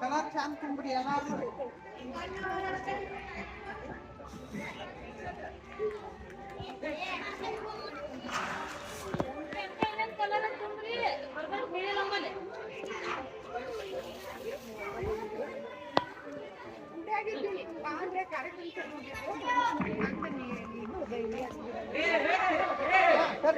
चला छान कुंबडी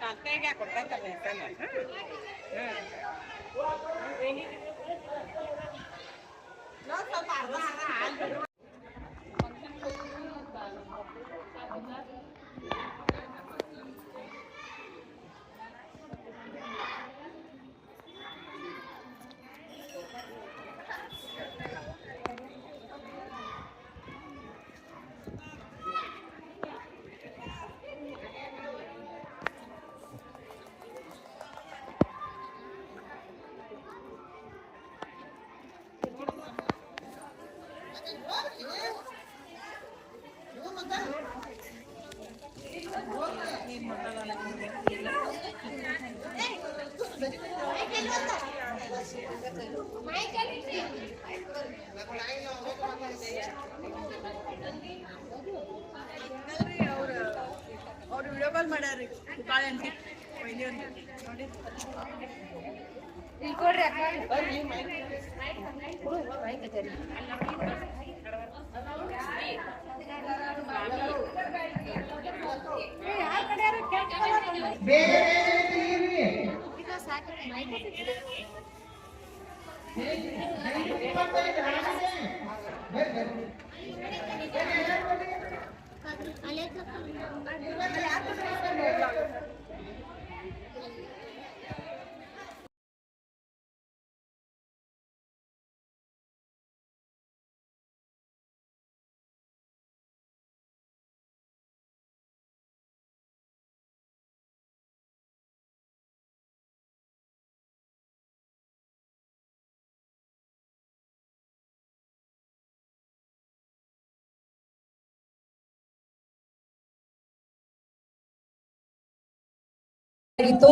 ಕಾಂತೆಗೆ ಕೊಡ್ತೈತಲ್ಲ ಹೆಸರನ್ನ ಸ್ವಲ್ಪ ಅರ್ಧ ಅರ್ಧ ಹಾಲ್ रिकॉर्ड रखा है पर ये माइक माइक माइक के ज़रिए यार कड़े यार क्या बोला बे ये ये इसका साथ माइक से अलग Thank you. ಆಗಿತ್ತು.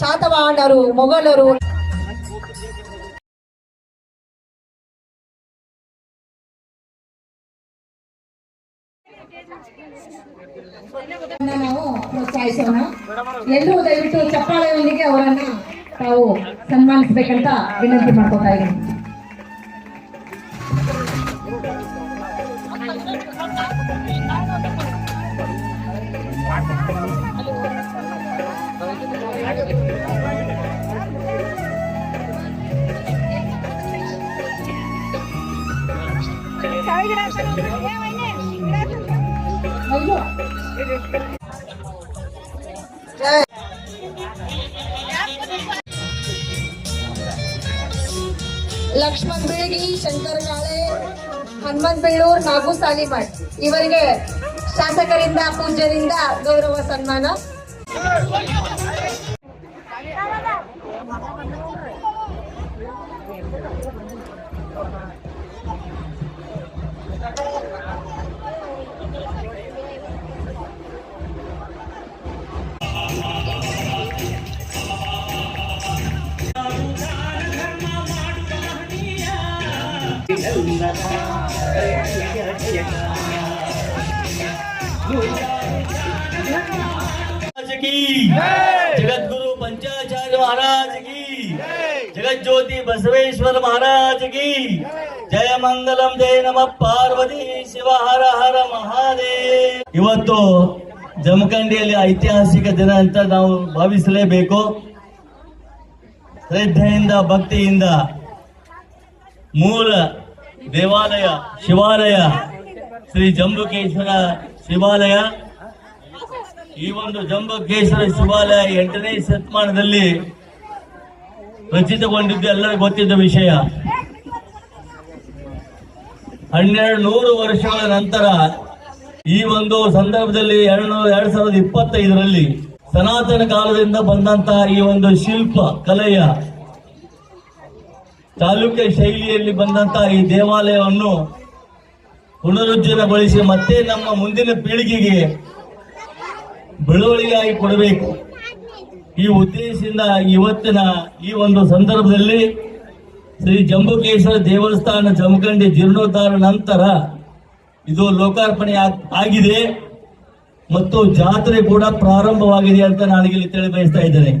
ಶಾತವಾಹನರು ಮೊಘಲರು. ನಾವು ಪ್ರೋತ್ಸಾಹಿಸೋಣ. ಎಲ್ಲರೂ ದಯವಿಟ್ಟು ಚಪ್ಪಾಳೆಯೊಂದಿಗೆ ಅವರನ್ನು ತಾವು ಸನ್ಮಾನಿಸಬೇಕಂತ ವಿನಂತಿ ಮಾಡ್ಕೊತಾ ಇದ್ದೀನಿ. ಲಕ್ಷ್ಮಣ್ ಬೇಗಿ ಶಂಕರ್ ಕಾಳೆ ಹನುಮಂತ್ ಬೆಳ್ಳೂರ್ ನಾಗು ಸಾಲಿಮಠ್ ಇವರಿಗೆ ಶಾಸಕರಿಂದ ಪೂಜ್ಯರಿಂದ ಗೌರವ ಸನ್ಮಾನ. ಜಗದ್ಗುರು ಪಂಚಾಚಾರ್ಯ ಮಹಾರಾಜ್ ಕಿ. ಜಗಜ್ಯೋತಿ ಬಸವೇಶ್ವರ ಮಹಾರಾಜ್ ಕಿ. ಜಯ ಮಂಗಲಂ ಜಯ ನಮ. ಪಾರ್ವತಿ ಶಿವ ಹರ ಹರ ಮಹಾದೇವ್. ಇವತ್ತು ಜಮಖಂಡಿಯಲ್ಲಿ ಐತಿಹಾಸಿಕ ದಿನ ಅಂತ ನಾವು ಭಾವಿಸಲೇಬೇಕು. ಶ್ರದ್ಧೆಯಿಂದ ಭಕ್ತಿಯಿಂದ ಮೂಲ ದೇವಾಲಯ, ಶಿವಾಲಯ, ಶ್ರೀ ಜಂಬುಕೇಶ್ವರ ಶಿವಾಲಯ. ಈ ಒಂದು ಜಂಬುಕೇಶ್ವರ ಶಿವಾಲಯ ಎಂಟನೇ ಶತಮಾನದಲ್ಲಿ ರಚಿತಗೊಂಡಿದ್ದು ಎಲ್ಲರಿಗೂ ಗೊತ್ತಿದ್ದ ವಿಷಯ. ಹನ್ನೆರಡು ನೂರು ವರ್ಷಗಳ ನಂತರ ಈ ಒಂದು ಸಂದರ್ಭದಲ್ಲಿ ಎರಡು ಎರಡ್ ಸಾವಿರದ ಇಪ್ಪತ್ತೈದರಲ್ಲಿ ಸನಾತನ ಕಾಲದಿಂದ ಬಂದಂತಹ ಈ ಒಂದು ಶಿಲ್ಪ, ಕಲೆಯ ಚಾಲುಕ್ಯ ಶೈಲಿಯಲ್ಲಿ ಬಂದಂತಹ ಈ ದೇವಾಲಯವನ್ನು ಪುನರುಜ್ಜೀವನಗೊಳಿಸಿ ಮತ್ತೆ ನಮ್ಮ ಮುಂದಿನ ಪೀಳಿಗೆಗೆ ಬೆಳವಣಿಗೆಯಾಗಿ ಕೊಡಬೇಕು. ಈ ಉದ್ದೇಶದಿಂದ ಇವತ್ತಿನ ಈ ಒಂದು ಸಂದರ್ಭದಲ್ಲಿ ಶ್ರೀ ಜಂಬುಕೇಶ್ವರ ದೇವಸ್ಥಾನ ಜಮಖಂಡಿ ಜೀರ್ಣೋದ್ಧಾರ ನಂತರ ಇದು ಲೋಕಾರ್ಪಣೆ ಆಗ್- ಆಗಿದೆ ಮತ್ತು ಜಾತ್ರೆ ಕೂಡ ಪ್ರಾರಂಭವಾಗಿದೆ ಅಂತ ನಾನು ಇಲ್ಲಿ ತಿಳಿ ಬಯಸ್ತಾ ಇದ್ದೇನೆ.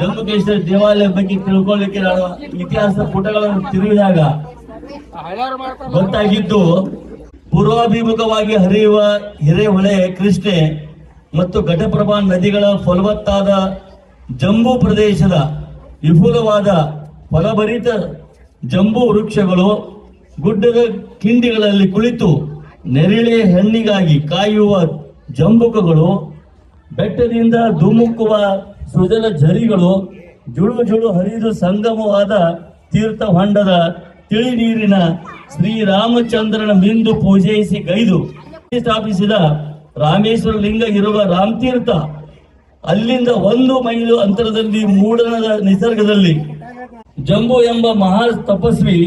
ಜಂಬುಕೇಶ್ವರ ದೇವಾಲಯ ಬಗ್ಗೆ ತಿಳ್ಕೊಳ್ಳಿಕ್ಕೆ ನಾನು ಇತಿಹಾಸ ಪುಟಗಳನ್ನು ತಿರುಗಿದಾಗ ಗೊತ್ತಾಗಿದ್ದು, ಪೂರ್ವಾಭಿಮುಖವಾಗಿ ಹರಿಯುವ ಹಿರೇಹೊಳೆ ಕೃಷ್ಣೆ ಮತ್ತು ಘಟಪ್ರಭಾ ನದಿಗಳ ಫಲವತ್ತಾದ ಜಂಬೂ ಪ್ರದೇಶದ ವಿಪುಲವಾದ ಫಲಭರಿತ ಜಂಬೂ ವೃಕ್ಷಗಳು ಗುಡ್ಡದ ಕಿಂಡಿಗಳಲ್ಲಿ ಕುಳಿತು ನೆರಳೆ ಹೆಣ್ಣಿಗಾಗಿ ಕಾಯುವ ಜಂಬುಕಗಳು ಬೆಟ್ಟದಿಂದ ಧುಮುಕುವ ಸುಜಲ ಝರಿಗಳು, ಜುಳು ಜುಳು ಹರಿದು ಸಂಗಮವಾದ ತೀರ್ಥ ಹೊಂಡದ ತಿಳಿ ನೀರಿನ ಶ್ರೀರಾಮಚಂದ್ರನ ಮಿಂದು ಪೂಜೈಸಿ ಗೈದು. ಸ್ಥಾಪಿಸಿದ ರಾಮೇಶ್ವರ ಲಿಂಗ ಇರುವ ರಾಮತೀರ್ಥ, ಅಲ್ಲಿಂದ ಒಂದು ಮೈಲು ಅಂತರದಲ್ಲಿ ಮೂಡನದ ನಿಸರ್ಗದಲ್ಲಿ. ಜಂಬು ಎಂಬ ಮಹಾ ತಪಸ್ವಿ,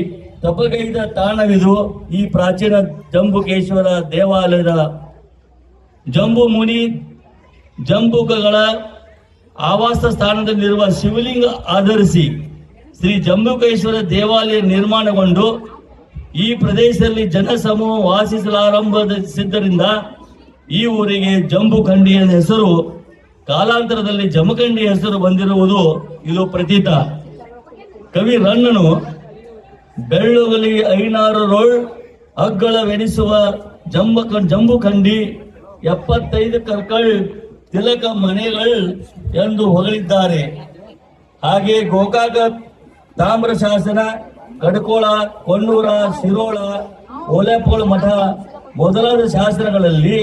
ತಪಗೈದ ತಾಣವಿದು ಈ ಪ್ರಾಚೀನ ಜಂಬುಕೇಶ್ವರ ದೇವಾಲಯದ ಜಂಬು ಮುನಿ ಜಂಬುಕಗಳ ಆವಾಸ ಸ್ಥಾನದಲ್ಲಿರುವ ಶಿವಲಿಂಗ ಆಧರಿಸಿ ಶ್ರೀ ಜಂಬುಕೇಶ್ವರ ದೇವಾಲಯ ನಿರ್ಮಾಣಗೊಂಡು ಈ ಪ್ರದೇಶದಲ್ಲಿ ಜನಸಮೂಹ ವಾಸಿಸಲಾರಂಭಿಸಿದ್ದರಿಂದ ಈ ಊರಿಗೆ ಜಂಬುಖಂಡಿ ಎಂದ ಹೆಸರು, ಕಾಲಾಂತರದಲ್ಲಿ ಜಮಖಂಡಿ ಹೆಸರು ಬಂದಿರುವುದು ಇದು ಪ್ರತೀತ. ಕವಿ ರಣ್ಣನು ಬೆಳ್ಳುಗಲಿ ಐನಾರರೊಳ್ ಅಗ್ಗಳವೆನಿಸುವ ಜಂಬ ಜಂಬುಖಂಡಿ ಎಪ್ಪತ್ತೈದು ಕರ್ಕಳ್ ತಿಲಕ ಮನೆಗಳು ಎಂದು ಹೊಗಳಿದ್ದಾರೆ. ಹಾಗೆ ಗೋಕಾಕ ತಾಮ್ರ ಶಾಸನ, ಕಡ್ಕೋಳ, ಕೊಣ್ಣೂರ, ಶಿರೋಳ ಓಲೆಪೋಳ ಮಠ ಮೊದಲಾದ ಶಾಸನಗಳಲ್ಲಿ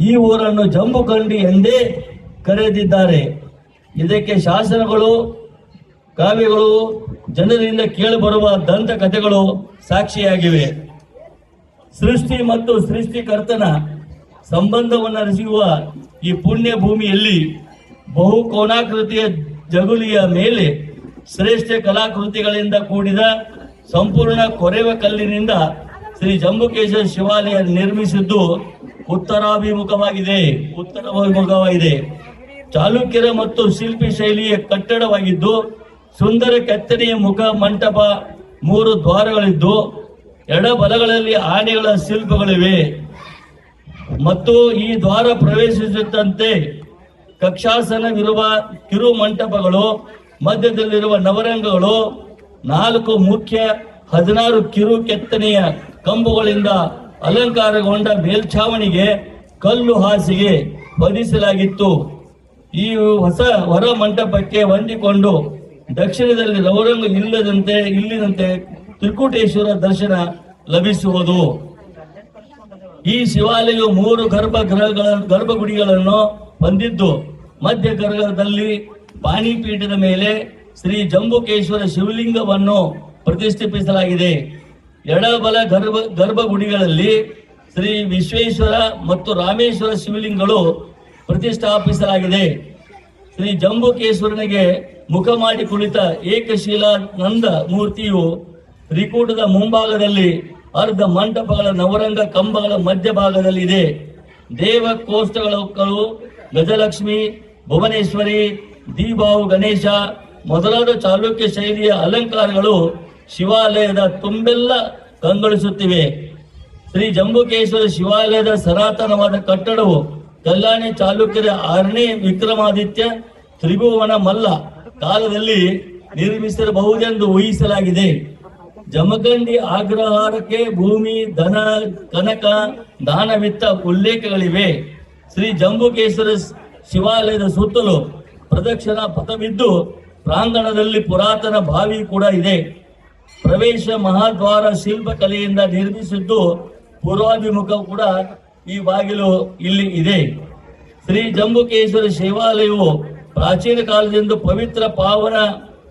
ಈ ಊರನ್ನು ಜಂಬುಕಂಡಿ ಎಂದೇ ಕರೆದಿದ್ದಾರೆ. ಇದಕ್ಕೆ ಶಾಸನಗಳು, ಕಾವ್ಯಗಳು, ಜನರಿಂದ ಕೇಳಿಬರುವ ದಂತ ಕಥೆಗಳು ಸಾಕ್ಷಿಯಾಗಿವೆ. ಸೃಷ್ಟಿ ಮತ್ತು ಸೃಷ್ಟಿಕರ್ತನ ಸಂಬಂಧವನ್ನು ಈ ಪುಣ್ಯ ಭೂಮಿಯಲ್ಲಿ ಬಹು ಕೋನಾಕೃತಿಯ ಜಗುಲಿಯ ಮೇಲೆ ಶ್ರೇಷ್ಠ ಕಲಾಕೃತಿಗಳಿಂದ ಕೂಡಿದ ಸಂಪೂರ್ಣ ಕೊರೆವ ಕಲ್ಲಿನಿಂದ ಶ್ರೀ ಜಂಬುಕೇಶ್ವರ ಶಿವಾಲಯ ನಿರ್ಮಿಸಿದ್ದು ಉತ್ತರಾಭಿಮುಖವಾಗಿದೆ ಉತ್ತರಾಭಿಮುಖವಾಗಿದೆ. ಚಾಲುಕ್ಯರ ಮತ್ತು ಶಿಲ್ಪಿ ಶೈಲಿಯ ಕಟ್ಟಡವಾಗಿದ್ದು, ಸುಂದರ ಕೆತ್ತನೆಯ ಮುಖ ಮಂಟಪ, ಮೂರು ದ್ವಾರಗಳಿದ್ದು ಎಡಬಲಗಳಲ್ಲಿ ಆನೆಗಳ ಶಿಲ್ಪಗಳಿವೆ. ಮತ್ತು ಈ ದ್ವಾರ ಪ್ರವೇಶಿಸುತ್ತಂತೆ ಕಕ್ಷಾಸನವಿರುವ ಕಿರು ಮಂಟಪಗಳು ಮಧ್ಯದಲ್ಲಿರುವ ನವರಂಗಗಳು, ನಾಲ್ಕು ಮುಖ್ಯ ಹದಿನಾರು ಕಿರು ಕೆತ್ತನೆಯ ಕಂಬುಗಳಿಂದ ಅಲಂಕಾರಗೊಂಡ ಮೇಲ್ಛಾವಣಿಗೆ ಕಲ್ಲು ಹಾಸಿಗೆ ಹೊದಿಸಲಾಗಿತ್ತು. ಈ ಹೊಸ ಹೊರ ಮಂಟಪಕ್ಕೆ ಹೊಂದಿಕೊಂಡು ದಕ್ಷಿಣದಲ್ಲಿ ನವರಂಗ ಇಲ್ಲದಂತೆ ಇಲ್ಲಿನಂತೆ ತ್ರಿಕೂಟೇಶ್ವರ ದರ್ಶನ ಲಭಿಸುವುದು. ಈ ಶಿವಾಲಯವು ಮೂರು ಗರ್ಭಗೃಹಗಳ ಗರ್ಭಗುಡಿಗಳನ್ನು ಹೊಂದಿದ್ದು, ಮಧ್ಯ ಗರ್ಭದಲ್ಲಿ ಪಾಣಿಪೀಠದ ಮೇಲೆ ಶ್ರೀ ಜಂಬುಕೇಶ್ವರ ಶಿವಲಿಂಗವನ್ನು ಪ್ರತಿಷ್ಠಾಪಿಸಲಾಗಿದೆ ಎಡಬಲ ಗರ್ಭ, ಗರ್ಭಗುಡಿಗಳಲ್ಲಿ ಶ್ರೀ ವಿಶ್ವೇಶ್ವರ ಮತ್ತು ರಾಮೇಶ್ವರ ಶಿವಲಿಂಗಗಳು ಪ್ರತಿಷ್ಠಾಪಿಸಲಾಗಿದೆ. ಶ್ರೀ ಜಂಬುಕೇಶ್ವರನಿಗೆ ಮುಖ ಮಾಡಿ ಕುಳಿತ ಏಕಶೀಲ ನಂದ ಮೂರ್ತಿಯು ತ್ರಿಕೂಟದ ಮುಂಭಾಗದಲ್ಲಿ ಅರ್ಧ ಮಂಟಪಗಳ ನವರಂಗ ಕಂಬಗಳ ಮಧ್ಯಭಾಗದಲ್ಲಿದೆ. ದೇವ ಕೋಷ್ಟಗಳು ಗಜಲಕ್ಷ್ಮಿ, ಭುವನೇಶ್ವರಿ, ದೀಬಾವು ಗಣೇಶ, ಮೊದಲಾದ ಚಾಲುಕ್ಯ ಶೈಲಿಯ ಅಲಂಕಾರಗಳು ಶಿವಾಲಯದ ತುಂಬೆಲ್ಲ ಕಂಗೊಳಿಸುತ್ತಿವೆ. ಶ್ರೀ ಜಂಬುಕೇಶ್ವರ ಶಿವಾಲಯದ ಸನಾತನವಾದ ಕಟ್ಟಡವು ಕಲ್ಯಾಣಿ ಚಾಲುಕ್ಯರ ಆರನೇ ವಿಕ್ರಮಾದಿತ್ಯ ತ್ರಿಭುವನ ಮಲ್ಲ ಕಾಲದಲ್ಲಿ ನಿರ್ಮಿಸಿರಬಹುದೆಂದು ಊಹಿಸಲಾಗಿದೆ. ಜಮಖಂಡಿ ಆಗ್ರಹಾರಕ್ಕೆ ಭೂಮಿ ಧನ ಕನಕ, ದಾನವಿತ್ತ ಉಲ್ಲೇಖಗಳಿವೆ. ಶ್ರೀ ಜಂಬುಕೇಶ್ವರ ಶಿವಾಲಯದ ಸುತ್ತಲೂ ಪ್ರದಕ್ಷಿಣಾ ಪಥವಿದ್ದು ಪ್ರಾಂಗಣದಲ್ಲಿ ಪುರಾತನ ಬಾವಿ ಕೂಡ ಇದೆ. ಪ್ರವೇಶ ಮಹಾದ್ವಾರ ಶಿಲ್ಪಕಲೆಯಿಂದ ನಿರ್ಮಿಸಿದ್ದು ಪೂರ್ವಾಭಿಮುಖ ಕೂಡ ಈ ಬಾಗಿಲು ಇಲ್ಲಿ ಇದೆ. ಶ್ರೀ ಜಂಬುಕೇಶ್ವರ ಶಿವಾಲಯವು ಪ್ರಾಚೀನ ಕಾಲದಿಂದ ಪವಿತ್ರ ಪಾವನ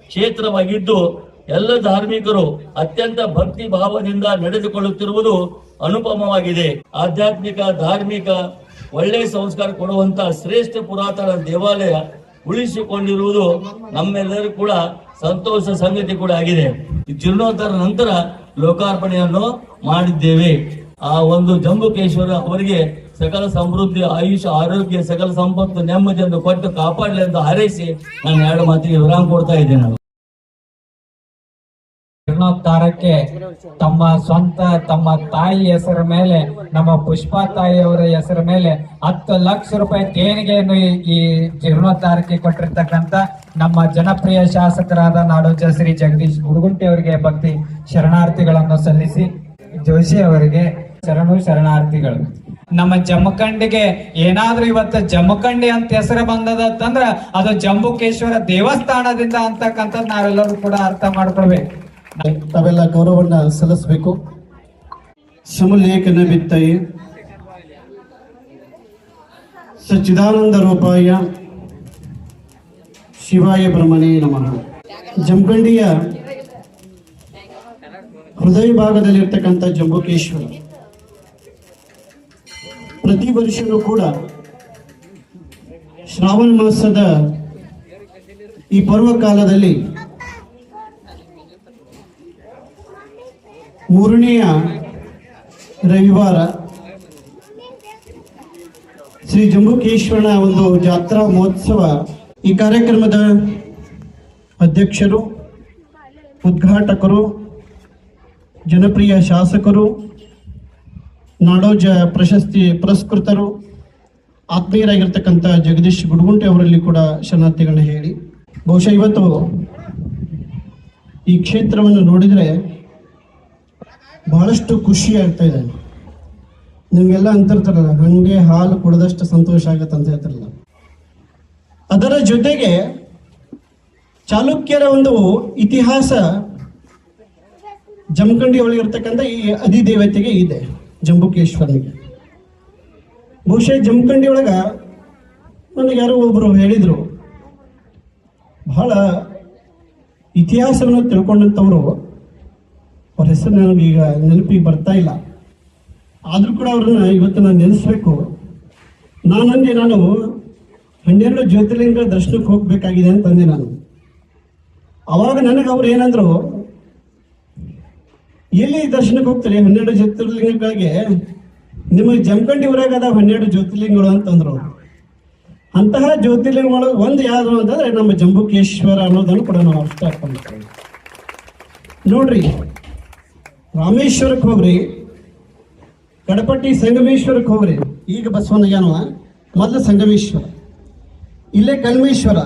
ಕ್ಷೇತ್ರವಾಗಿದ್ದು ಎಲ್ಲ ಧಾರ್ಮಿಕರು ಅತ್ಯಂತ ಭಕ್ತಿ ಭಾವದಿಂದ ನಡೆದುಕೊಳ್ಳುತ್ತಿರುವುದು ಅನುಪಮವಾಗಿದೆ. ಆಧ್ಯಾತ್ಮಿಕ, ಧಾರ್ಮಿಕ, ಒಳ್ಳೆ ಸಂಸ್ಕಾರ ಕೊಡುವಂತ ಶ್ರೇಷ್ಠ ಪುರಾತನ ದೇವಾಲಯ ಉಳಿಸಿಕೊಂಡಿರುವುದು ನಮ್ಮೆಲ್ಲರೂ ಕೂಡ ಸಂತೋಷ ಸಂಗತಿ ಕೂಡ ಆಗಿದೆ. ಜೀರ್ಣೋದ್ಧಾರ ನಂತರ ಲೋಕಾರ್ಪಣೆಯನ್ನು ಮಾಡಿದ್ದೇವೆ. ಆ ಒಂದು ಜಂಬುಕೇಶ್ವರ ಅವರಿಗೆ ಸಕಲ ಸಮೃದ್ಧಿ, ಆಯುಷ, ಆರೋಗ್ಯ, ಸಕಲ ಸಂಪತ್ತು ನೆಮ್ಮದಿಯನ್ನು ಕೊಟ್ಟು ಕಾಪಾಡಲಿ ಎಂದು ಹಾರೈಸಿ ನಾನು ಎರಡು ಮಾತಿಗೆ ವಿರಾಮ ಕೊಡ್ತಾ ಇದ್ದೇನೆ. ಜೀರ್ಣೋದ್ಧಾರಕ್ಕೆ ತಮ್ಮ ಸ್ವಂತ, ತಮ್ಮ ತಾಯಿ ಹೆಸರ ಮೇಲೆ, ನಮ್ಮ ಪುಷ್ಪಾ ತಾಯಿಯವರ ಹೆಸರ ಮೇಲೆ ಹತ್ತು ಲಕ್ಷ ರೂಪಾಯಿ ದೇಣಿಗೆಯನ್ನು ಈ- ಜೀರ್ಣೋದ್ಧಾರಕ್ಕೆ ಕೊಟ್ಟಿರ್ತಕ್ಕಂತ ನಮ್ಮ ಜನಪ್ರಿಯ ಶಾಸಕರಾದ ನಾಡೋಜ ಶ್ರೀ ಜಗದೀಶ್ ಗುಡುಗುಂಟಿ ಅವರಿಗೆ ಭಕ್ತಿ ಶರಣಾರ್ಥಿಗಳನ್ನು ಸಲ್ಲಿಸಿ ಜೋಶಿ ಅವರಿಗೆ ಶರಣು ಶರಣಾರ್ಥಿಗಳು. ನಮ್ಮ ಜಮಖಂಡಿಗೆ ಏನಾದ್ರೂ ಇವತ್ತು ಜಮಖಂಡಿ ಅಂತ ಹೆಸರು ಬಂದದ ಅಂತಂದ್ರ ಅದು ಜಂಬುಕೇಶ್ವರ ದೇವಸ್ಥಾನದಿಂದ ಅಂತಕ್ಕಂಥದ್ದು ನಾವೆಲ್ಲರೂ ಕೂಡ ಅರ್ಥ ಮಾಡ್ಕೊಳ್ಬೇಕು. ತಾವೆಲ್ಲ ಗೌರವವನ್ನು ಸಲ್ಲಿಸಬೇಕು. ಸಮಲೇಖನ ಬಿತ್ತಯ್ಯ ಸಚ್ಚಿದಾನಂದ ರೂಪಾಯ. ಶಿವಾಯ ಬ್ರಹ್ಮಣೇ ನಮಃ. ಜಂಬಂಡಿಯ ಹೃದಯ ಭಾಗದಲ್ಲಿರ್ತಕ್ಕಂಥ ಜಂಬುಕೇಶ್ವರ. ಪ್ರತಿ ವರ್ಷವೂ ಕೂಡ ಶ್ರಾವಣ ಮಾಸದ ಈ ಪರ್ವಕಾಲದಲ್ಲಿ ಮೂರನೆಯ ರವಿವಾರ ಶ್ರೀ ಜಂಬುಕೇಶ್ವರನ ಒಂದು ಜಾತ್ರಾ ಮಹೋತ್ಸವ ಈ ಕಾರ್ಯಕ್ರಮದ ಅಧ್ಯಕ್ಷರು, ಉದ್ಘಾಟಕರು, ಜನಪ್ರಿಯ ಶಾಸಕರು, ನಾಡೋಜ ಪ್ರಶಸ್ತಿ ಪುರಸ್ಕೃತರು, ಆತ್ಮೀಯರಾಗಿರ್ತಕ್ಕಂಥ ಜಗದೀಶ್ ಗುಡುಗುಂಟೆ ಅವರಲ್ಲಿ ಕೂಡ ಶರಣಾರ್ಥಿಗಳನ್ನ ಹೇಳಿ. ಬಹುಶಃ ಇವತ್ತು ಈ ಕ್ಷೇತ್ರವನ್ನು ನೋಡಿದರೆ ಬಹಳಷ್ಟು ಖುಷಿ ಆಗ್ತಾ ಇದೆ. ನಿಮಗೆಲ್ಲ ಅಂತಿರ್ತಾರಲ್ಲ ಹಂಗೆ ಹಾಲು ಕುಡಿದಷ್ಟು ಸಂತೋಷ ಆಗತ್ತೆ ಅಂತ ಹೇಳ್ತಾರಲ್ಲ. ಅದರ ಜೊತೆಗೆ ಚಾಲುಕ್ಯರ ಒಂದು ಇತಿಹಾಸ ಜಮಖಂಡಿ ಒಳಗಿರ್ತಕ್ಕಂಥ ಈ ಅಧಿದೇವತೆಗೆ ಇದೆ, ಜಂಬುಕೇಶ್ವರನಿಗೆ. ಬಹುಶಃ ಜಮಖಂಡಿ ಒಳಗ ನನಗೆ ಯಾರೋ ಒಬ್ರು ಹೇಳಿದರು, ಬಹಳ ಇತಿಹಾಸವನ್ನು ತಿಳ್ಕೊಂಡಂಥವ್ರು ಅವ್ರ ಹೆಸರು ನನಗೆ ಈಗ ನೆನಪಿಗೆ ಬರ್ತಾ ಇಲ್ಲ. ಆದರೂ ಕೂಡ ಅವ್ರನ್ನ ಇವತ್ತು ನಾನು ನೆನೆಸ್ಬೇಕು. ನಾನಂದೆ ನಾನು ಹನ್ನೆರಡು ಜ್ಯೋತಿರ್ಲಿಂಗ ದರ್ಶನಕ್ಕೆ ಹೋಗ್ಬೇಕಾಗಿದೆ ಅಂತಂದೆ ನಾನು. ಅವಾಗ ನನಗೆ ಅವ್ರು ಏನಂದ್ರು, ಎಲ್ಲಿ ದರ್ಶನಕ್ಕೆ ಹೋಗ್ತಾರೆ ಹನ್ನೆರಡು ಜ್ಯೋತಿರ್ಲಿಂಗಗಳಿಗೆ? ನಿಮಗೆ ಜಮಖಂಡಿ ಊರಾಗ ಅದಾವ ಹನ್ನೆರಡು ಜ್ಯೋತಿರ್ಲಿಂಗಗಳು ಅಂತಂದ್ರು. ಅಂತಹ ಜ್ಯೋತಿರ್ಲಿಂಗಗಳು ಒಂದು ಯಾವುದು ಅಂತಂದ್ರೆ ನಮ್ಮ ಜಂಬುಕೇಶ್ವರ ಅನ್ನೋದನ್ನು ಕೂಡ ನಾವು ಅರ್ಥ ನೋಡ್ರಿ ರಾಮೇಶ್ವರಕ್ಕೆ ಹೋಗ್ರಿ. ಕಡಪಟ್ಟಿ ಸಂಗಮೇಶ್ವರಕ್ಕೆ ಹೋಗ್ರಿ. ಈಗ ಬಸವನಯ್ಯನವ ಮೊದಲ ಸಂಗಮೇಶ್ವರ. ಇಲ್ಲೇ ಕಲ್ಮೇಶ್ವರ,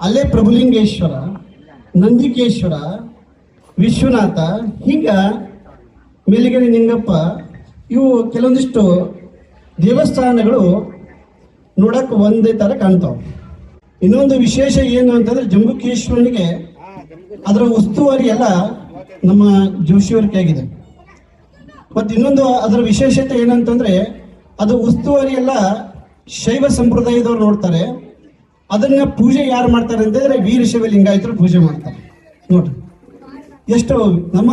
ಅಲ್ಲೇ ಪ್ರಭುಲಿಂಗೇಶ್ವರ, ನಂದಿಕೇಶ್ವರ, ವಿಶ್ವನಾಥ, ಹೀಗ ಮೇಲಿಗೆರೆ ನಿಂಗಪ್ಪ, ಇವು ಕೆಲವೊಂದಿಷ್ಟು ದೇವಸ್ಥಾನಗಳು ನೋಡಕ್ಕೆ ಒಂದೇ ಥರ ಕಾಣ್ತಾವೆ. ಇನ್ನೊಂದು ವಿಶೇಷ ಏನು ಅಂತಂದ್ರೆ ಜಂಬುಕೇಶ್ವರನಿಗೆ ಅದರ ಉಸ್ತುವಾರಿ ಎಲ್ಲ ನಮ್ಮ ಜೋಶಿಯವರ ಮತ್ತು ಇನ್ನೊಂದು ಅದರ ವಿಶೇಷತೆ ಏನಂತಂದ್ರೆ, ಅದು ಉಸ್ತುವಾರಿ ಎಲ್ಲ ಶೈವ ಸಂಪ್ರದಾಯದವ್ರು ನೋಡ್ತಾರೆ. ಅದನ್ನ ಪೂಜೆ ಯಾರು ಮಾಡ್ತಾರೆ ಅಂತಂದ್ರೆ ವೀರಶೈವ ಲಿಂಗಾಯತರು ಪೂಜೆ ಮಾಡ್ತಾರೆ. ನೋಡ್ರಿ. ಎಷ್ಟು ನಮ್ಮ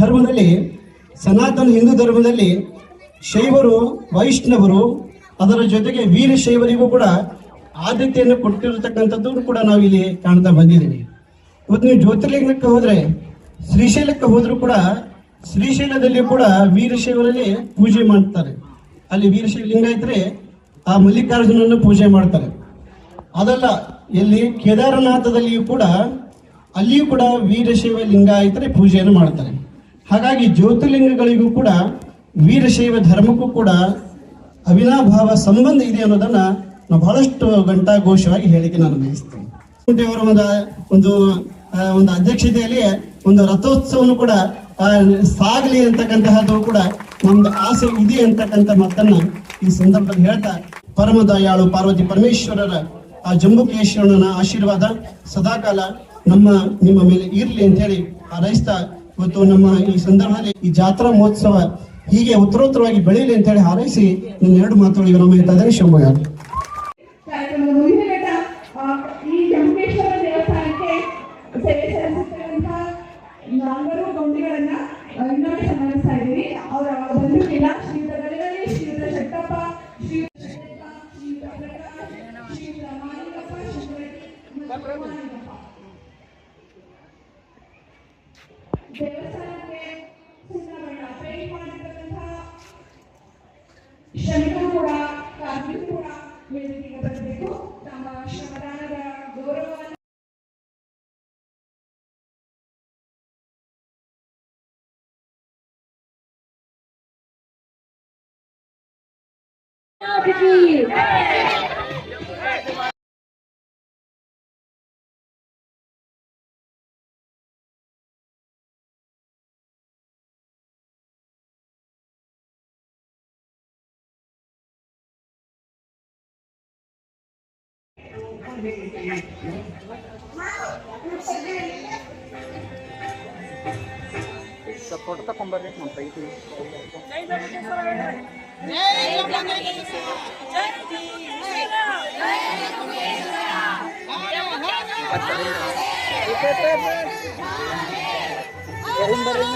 ಧರ್ಮದಲ್ಲಿ, ಸನಾತನ ಹಿಂದೂ ಧರ್ಮದಲ್ಲಿ ಶೈವರು, ವೈಷ್ಣವರು, ಅದರ ಜೊತೆಗೆ ವೀರಶೈವರಿಗೂ ಕೂಡ ಆದ್ಯತೆಯನ್ನು ಕೊಟ್ಟಿರತಕ್ಕಂಥದ್ದು ಕೂಡ ನಾವು ಇಲ್ಲಿ ಕಾಣ್ತಾ ಬಂದಿದ್ದೀವಿ. ಇವತ್ತು ನೀವು ಜ್ಯೋತಿರ್ಲಿಂಗಕ್ಕೆ ಹೋದ್ರೆ ಶ್ರೀಶೈಲಕ್ಕೆ ಹೋದ್ರು ಕೂಡ ಶ್ರೀಶೈಲದಲ್ಲಿ ಕೂಡ ವೀರಶೈವರಲ್ಲಿ ಪೂಜೆ ಮಾಡ್ತಾರೆ. ಅಲ್ಲಿ ವೀರಶೈವ ಲಿಂಗಾಯತ್ರೆ ಆ ಮಲ್ಲಿಕಾರ್ಜುನನ್ನು ಪೂಜೆ ಮಾಡ್ತಾರೆ. ಅದಲ್ಲ ಎಲ್ಲಿ ಕೇದಾರನಾಥದಲ್ಲಿಯೂ ಕೂಡ, ಅಲ್ಲಿಯೂ ಕೂಡ ವೀರಶೈವ ಲಿಂಗಾಯತರೆ ಪೂಜೆಯನ್ನು ಮಾಡ್ತಾರೆ. ಹಾಗಾಗಿ ಜ್ಯೋತಿರ್ಲಿಂಗಗಳಿಗೂ ಕೂಡ ವೀರಶೈವ ಧರ್ಮಕ್ಕೂ ಕೂಡ ಅವಿನಾಭಾವ ಸಂಬಂಧ ಇದೆ ಅನ್ನೋದನ್ನ ನಾವು ಬಹಳಷ್ಟು ಘಂಟಾಘೋಷವಾಗಿ ಹೇಳಿಕೆ ನಾನು ಬಯಸ್ತೇನೆ. ಒಂದು ಒಂದು ಒಂದು ಅಧ್ಯಕ್ಷತೆಯಲ್ಲಿ ಒಂದು ರಥೋತ್ಸವನು ಕೂಡ ಸಾಗಲಿ ಅಂತಕ್ಕಂತಹದ್ದು ಕೂಡ ಒಂದು ಆಸೆ ಇದೆ ಅಂತಕ್ಕಂಥ ಮಾತನ್ನ ಈ ಸಂದರ್ಭದಲ್ಲಿ ಹೇಳ್ತಾ, ಪರಮ ದಯಾಳು ಪಾರ್ವತಿ ಪರಮೇಶ್ವರರ, ಆ ಜಂಬುಕೇಶ್ವರನ ಆಶೀರ್ವಾದ ಸದಾಕಾಲ ನಮ್ಮ, ನಿಮ್ಮ ಮೇಲೆ ಇರಲಿ ಅಂತ ಹೇಳಿ ಹಾರೈಸ್ತಾ, ಇವತ್ತು ನಮ್ಮ ಈ ಸಂದರ್ಭದಲ್ಲಿ ಈ ಜಾತ್ರಾ ಮಹೋತ್ಸವ ಹೀಗೆ ಉತ್ತರೋತ್ತರವಾಗಿ ಬೆಳೆಯಲಿ ಅಂತ ಹೇಳಿ ಹಾರೈಸಿ, ನನ್ನ ಎರಡು ಮಾತುಗಳಿಗೆ ನಮ್ಮ ಇದ್ದಾರೆ ಶಂಭಯ ವೇದಿಕೆಗೆ ಬರಬೇಕು ತಮ್ಮ ಶ್ರಮದಾನದ ಗೌರವವನ್ನು ಸಪೋರ್ಟ್ ತಕೊಂಬರ್ಬೇಕು ನಮ್ಮ ರೈತ ಬರ್ರಿ